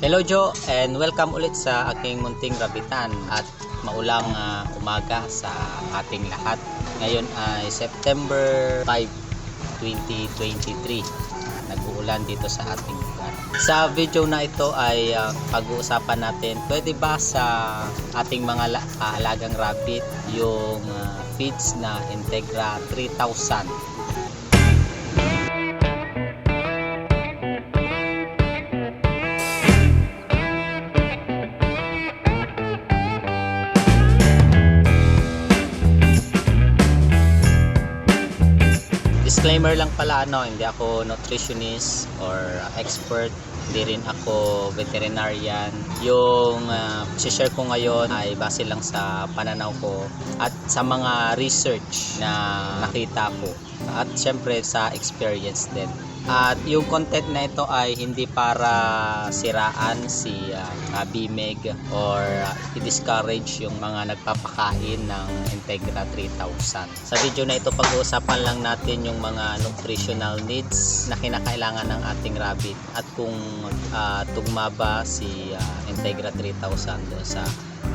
Hello Joe and welcome ulit sa aking munting rabitan at maulang ah, umaga sa ating lahat. Ngayon ay September 5, 2023. Nag-uulan dito sa ating lugar. Sa video na ito ay ah, pag-uusapan natin pwede ba sa ating mga la- kaalagang rabbit yung ah, feeds na Integra 3000 Disclaimer lang pala ano, hindi ako nutritionist or expert, hindi rin ako veterinarian. Yung uh, share ko ngayon ay base lang sa pananaw ko at sa mga research na nakita ko at syempre sa experience din. At yung content na ito ay hindi para siraan si uh, BMEG or uh, i-discourage yung mga nagpapakain ng Integra 3000. Sa video na ito pag-uusapan lang natin yung mga nutritional needs na kinakailangan ng ating rabbit at kung uh, tugma ba si uh, Integra 3000 doon sa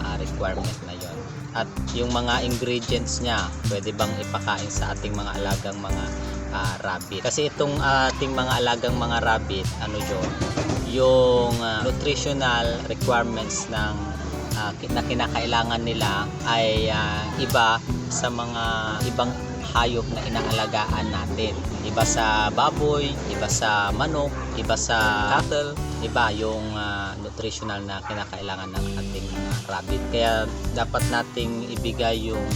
uh, requirement na yon. At yung mga ingredients niya, pwede bang ipakain sa ating mga alagang mga ah, rabbit. Kasi itong ating mga alagang mga rabbit, ano jo, yung ah, nutritional requirements ng ki- na kinakailangan nila ay ah, iba sa mga ibang hayop na inaalagaan natin. Iba sa baboy, iba sa manok, iba sa cattle, iba yung ah, nutritional na kinakailangan ng ating mga rabbit. Kaya dapat nating ibigay yung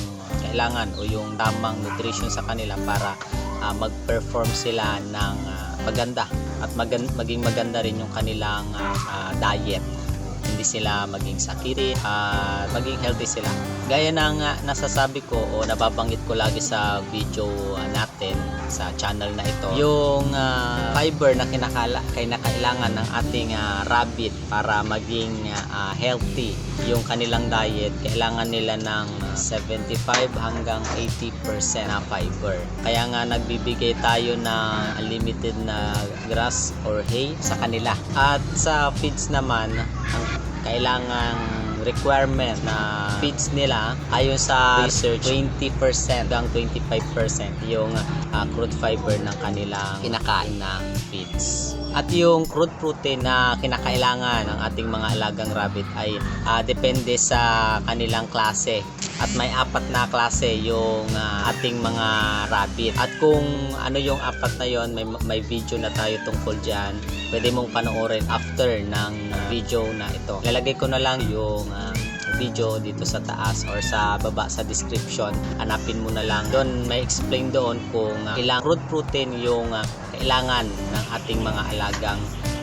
kailangan o yung tamang nutrition sa kanila para ah, mag-perform sila ng ah, maganda at magan- maging maganda rin yung kanilang ah, ah, diet hindi sila maging sakiri at maging healthy sila. Gaya ng nasasabi ko o nababanggit ko lagi sa video natin sa channel na ito yung ah, fiber na kinakala kinakailangan ng ating ah, rabbit para maging ah, healthy yung kanilang diet kailangan nila ng 75 hanggang 80% na fiber. Kaya nga nagbibigay tayo ng unlimited na grass or hay sa kanila. At sa feeds naman ang kailangang requirement na feeds nila ayon sa research 20% hanggang 25% yung ah, crude fiber ng kanilang kinakain na feeds at yung crude protein na kinakailangan ng ating mga alagang rabbit ay ah, depende sa kanilang klase. At may apat na klase yung ah, ating mga rabbit. At kung ano yung apat na yon may, may video na tayo tungkol dyan. Pwede mong panoorin after ng video na ito. Lalagay ko na lang yung ah, video dito sa taas or sa baba sa description. Hanapin mo na lang. Doon may explain doon kung ah, ilang crude protein yung ah, kailangan ng ating mga alagang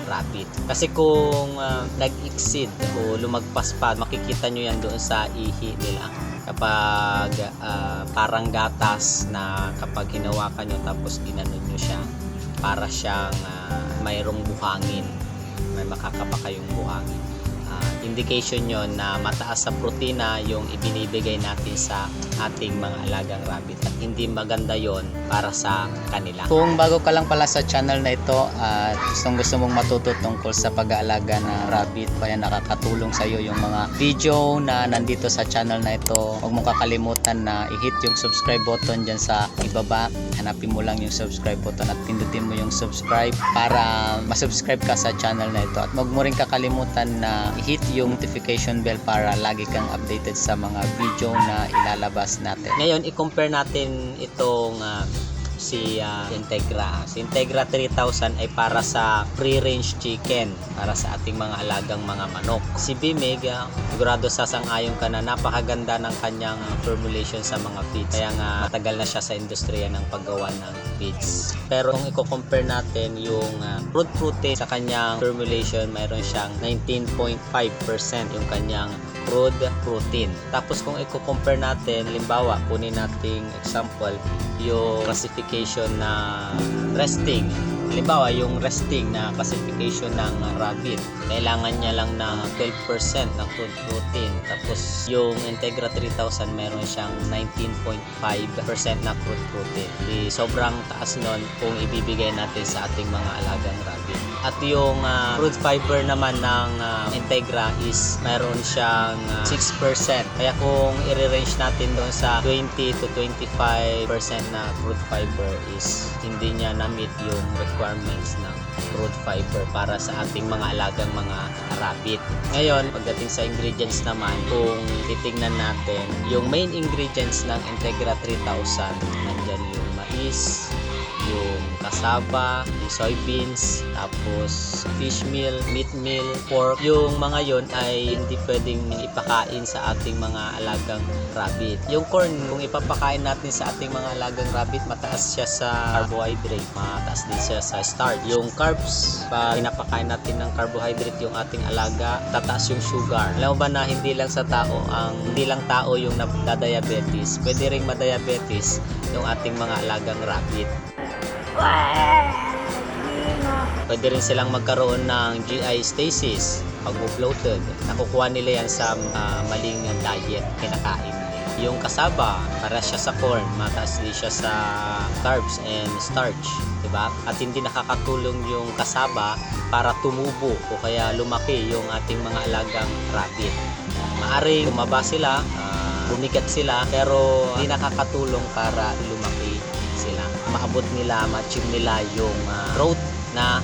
rabbit. Kasi kung ah, nag-exceed o lumagpas pa, makikita nyo yan doon sa ihi nila. Kapag ah, parang gatas na kapag hinawakan nyo tapos ginanon nyo siya, para siyang ah, mayroong buhangin. May makakapa kayong buhangin. Indication yon na mataas sa protina yung ibinibigay natin sa ating mga alagang rabbit at hindi maganda yon para sa kanila. Kung bago ka lang pala sa channel na ito at gustong gusto mong matuto tungkol sa pag-aalaga ng rabbit kaya nakakatulong sa iyo yung mga video na nandito sa channel na ito huwag mong kakalimutan na i-hit yung subscribe button dyan sa ibaba hanapin mo lang yung subscribe button at pindutin mo yung subscribe para masubscribe ka sa channel na ito at huwag mo rin kakalimutan na i-hit yung notification bell para lagi kang updated sa mga video na ilalabas natin. Ngayon, i-compare natin itong ah, si ah, Integra. Si Integra 3000 ay para sa free-range chicken, para sa ating mga alagang mga manok. Si Bimig, ah, sigurado sasang-ayon ka na napakaganda ng kanyang formulation sa mga feeds. Kaya nga matagal na siya sa industriya ng paggawa ng feeds. Pero kung i-compare natin yung ah, crude protein sa kanyang formulation, mayroon siyang 19.5% yung kanyang crude protein. Tapos kung i-compare natin, limbawa, kunin nating example, yung classification na resting. Halimbawa, yung resting na classification ng rabbit, kailangan niya lang ng 12% na crude protein. Tapos yung Integra 3000, meron siyang 19.5% na crude protein. Di sobrang taas nun kung ibibigay natin sa ating mga alagang rabbit. At yung ah, crude fiber naman ng ah, Integra is mayroon siyang ah, 6%. Kaya kung i-range natin doon sa 20 to 25% na crude fiber is hindi niya na-meet yung requirements ng crude fiber para sa ating mga alagang mga rabbit. Ngayon, pagdating sa ingredients naman, kung titingnan natin, yung main ingredients ng Integra 3000, nandyan yung mais, yung kasaba, yung soybeans, tapos fish meal, meat meal, pork. Yung mga yon ay hindi pwedeng ipakain sa ating mga alagang rabbit. Yung corn, kung ipapakain natin sa ating mga alagang rabbit, mataas siya sa carbohydrate, mataas din siya sa starch. Yung carbs, pag pinapakain natin ng carbohydrate yung ating alaga, tataas yung sugar. Alam mo ba na hindi lang sa tao, ang hindi lang tao yung nagda-diabetes, pwede ring ma-diabetes yung ating mga alagang rabbit. Pwede rin silang magkaroon ng GI stasis pag bloated. Nakukuha nila yan sa ah, maling diet kinakain nila. Yung kasaba, para siya sa corn, mataas din siya sa carbs and starch, 'di ba? At hindi nakakatulong yung kasaba para tumubo o kaya lumaki yung ating mga alagang rabbit. Maaring bumaba sila, ah, bumigat sila, pero hindi nakakatulong para lumaki. Maabot nila, ma-achieve nila yung ah, growth na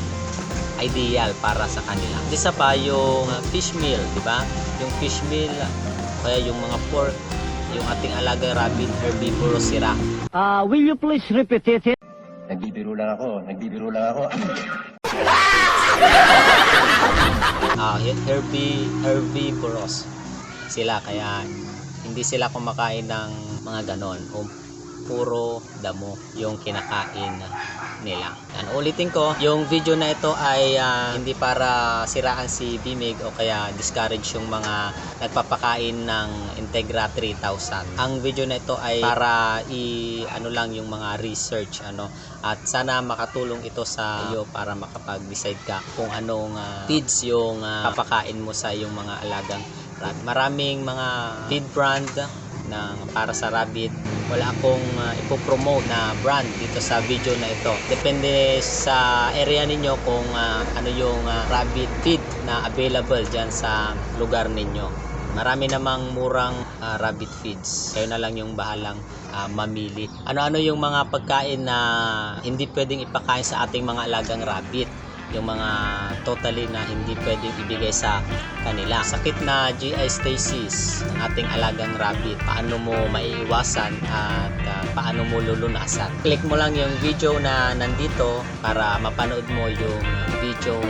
ideal para sa kanila. Isa pa yung uh, fish meal, di ba? Yung fish meal, kaya yung mga pork, yung ating alaga rabbit herbivorous sila. Uh, will you please repeat it? Nagbibiro lang ako, nagbibiro lang ako. Ah, herbi herbivorous sila kaya hindi sila kumakain ng mga ganon o puro damo yung kinakain nila. Yan, ulitin ko, yung video na ito ay ah, hindi para siraan si Bimig o kaya discourage yung mga nagpapakain ng Integra 3000. Ang video na ito ay para i ano lang yung mga research ano at sana makatulong ito sa iyo para makapag-decide ka kung anong ah, feeds yung ah, papakain mo sa yung mga alagang rabbit. Maraming mga feed brand ng para sa rabbit wala akong uh, ipopromote na brand dito sa video na ito. Depende sa area ninyo kung ah, ano yung ah, rabbit feed na available dyan sa lugar ninyo. Marami namang murang ah, rabbit feeds. Kayo na lang yung bahalang ah, mamili. Ano-ano yung mga pagkain na hindi pwedeng ipakain sa ating mga alagang rabbit yung mga totally na hindi pwedeng ibigay sa kanila. Sakit na GI stasis ng ating alagang rabbit, paano mo maiiwasan at ah, paano mo lulunasan. Click mo lang yung video na nandito para mapanood mo yung video